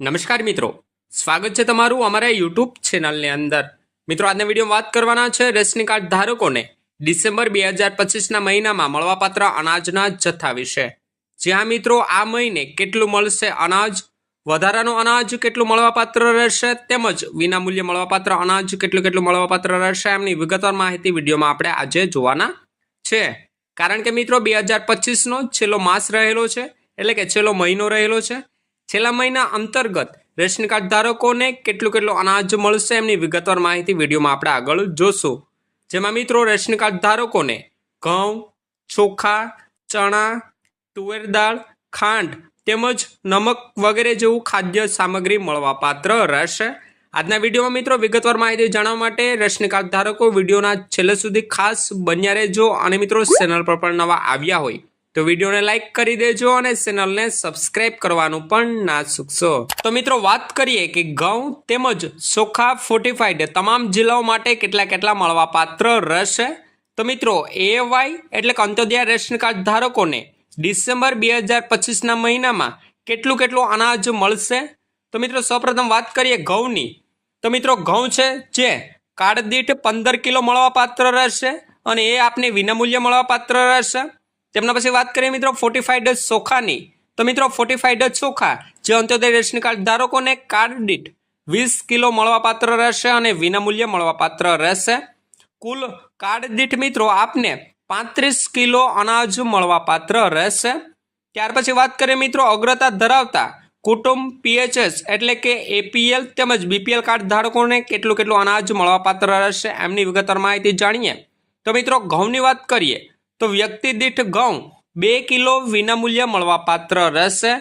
નમસ્કાર મિત્રો. સ્વાગત છે તમારું અમારા યુટ્યુબ ચેનલની અંદર. મિત્રો, આજના વીડિયો વાત કરવાના છે રેશનિંગ કાર્ડ ધારકોને ડિસેમ્બર બે હજાર પચીસના મહિનામાં મળવાપાત્ર અનાજના જથ્થા વિશે. જ્યાં મિત્રો, આ મહિને કેટલું મળશે અનાજ? વધારાનું અનાજ કેટલું મળવાપાત્ર રહેશે? તેમજ વિનામૂલ્યે મળવાપાત્ર અનાજ કેટલું કેટલું મળવાપાત્ર રહેશે? એમની વિગતવાર માહિતી વિડીયોમાં આપણે આજે જોવાના છે. કારણ કે મિત્રો, બે હજાર પચીસનો છેલ્લો માસ રહેલો છે. એટલે કે છેલ્લો મહિનો રહેલો છે. છેલ્લા મહિના અંતર્ગત રેશન કાર્ડ ધારકોને કેટલું કેટલું અનાજ મળશે એમની વિગતવાર માહિતી વિડીયોમાં આપણે આગળ જોશું. જેમાં મિત્રો, રેશન કાર્ડ ધારકોને ઘઉં, ચોખા, ચણા, તુવેર દાળ, ખાંડ તેમજ નમક વગેરે જેવું ખાદ્ય સામગ્રી મળવાપાત્ર રહેશે. આજના વિડીયોમાં મિત્રો વિગતવાર માહિતી જાણવા માટે રેશન કાર્ડ ધારકો વિડીયોના છેલ્લે સુધી ખાસ બન્યા રહેજો. અને મિત્રો, ચેનલ પર પણ નવા આવ્યા હોય તો વિડીયોને લાઈક કરી દેજો અને ચેનલને સબસ્ક્રાઇબ કરવાનું પણ ના ચૂકશો. તો મિત્રો, વાત કરીએ કે ઘઉં તેમજ ચોખા ફોર્ટિફાઈડ તમામ જિલ્લાઓ માટે કેટલા કેટલા મળવાપાત્ર રહેશે તો મિત્રો એવાય એટલે કે અંત્યોદય રેશન કાર્ડ ધારકોને ડિસેમ્બર બે હજાર પચીસના મહિનામાં કેટલું કેટલું અનાજ મળશે? તો મિત્રો, સૌપ્રથમ વાત કરીએ ઘઉંની. તો મિત્રો, ઘઉં છે જે કાર્ડ દીઠ પંદર કિલો મળવાપાત્ર રહેશે અને એ આપને વિનામૂલ્ય મળવાપાત્ર રહેશે તેમના પછી વાત કરીએ મિત્રો ફોર્ટિફાઈડ ચોખાની તો મિત્રો ફોર્ટિફાઈડ ચોખા જે અંત્યોદય રેશન કાર્ડ ધારકોને કાર્ડ દીઠ વીસ કિલો મળવાપાત્ર રહેશે અને વિનામૂલ્ય મળવાપાત્ર રહેશે. કુલ કાર્ડ દીઠ મિત્રો આપને પાંત્રીસ કિલો અનાજ મળવાપાત્ર રહેશે. ત્યાર પછી વાત કરીએ મિત્રો અગ્રતા ધરાવતા કુટુંબ પીએચએસ એટલે કે એપીએલ તેમજ બીપીએલ કાર્ડ ધારકોને કેટલું કેટલું અનાજ મળવાપાત્ર રહેશે એમની વિગતવાર માહિતી જાણીએ. તો મિત્રો ઘઉંની વાત કરીએ. તો વ્યક્તિ દીઠ ઘઉં બે કિલો વિનામૂલ્ય મળવાપાત્ર રહેશે.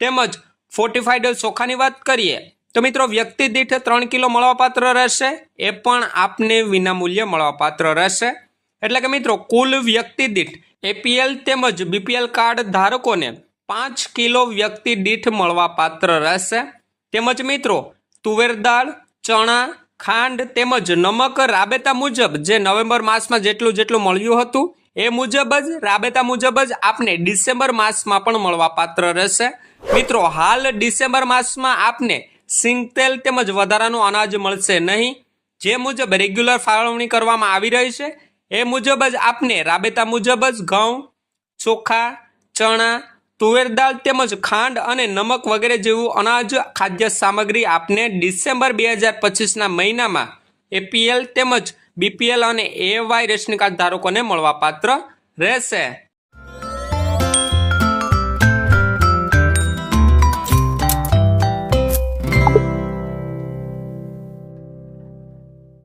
તેમજ ફોર્ટિફાઈડ ચોખાની વાત કરીએ, તો મિત્રો વ્યક્તિ દીઠ ત્રણ કિલો મળવાપાત્ર રહેશે. એ પણ આપને વિનામૂલ્ય મળવાપાત્ર રહેશે. એટલે કે મિત્રો કુલ વ્યક્તિ દીઠ એપીએલ તેમજ બીપીએલ કાર્ડ ધારકોને પાંચ કિલો વ્યક્તિ દીઠ મળવાપાત્ર રહેશે. તેમજ મિત્રો તુવેર દાળ, ચણા, ખાંડ તેમજ નમક રાબેતા મુજબ જે નવેમ્બર માસમાં જેટલું જેટલું મળ્યું હતું એ મુજબ જ, રાબેતા મુજબ જ આપને ડિસેમ્બર માસમાં પણ મળવાપાત્ર રહેશે. મિત્રો, હાલ ડિસેમ્બર માસમાં આપને સિંગતેલ તેમજ વધારાનું અનાજ મળશે નહીં. જે મુજબ રેગ્યુલર ફાળવણી કરવામાં આવી રહી છે. એ મુજબ જ આપને, રાબેતા મુજબ જ ઘઉં, ચોખા, ચણા, તુવેર દાળ તેમજ ખાંડ અને નમક વગેરે જેવું અનાજ ખાદ્ય સામગ્રી આપને ડિસેમ્બર બે હજાર પચીસના મહિનામાં એપીએલ તેમજ બીપીએલ અને એવાય રેશન કાર્ડ ધારકોને મળવાપાત્ર રહેશે.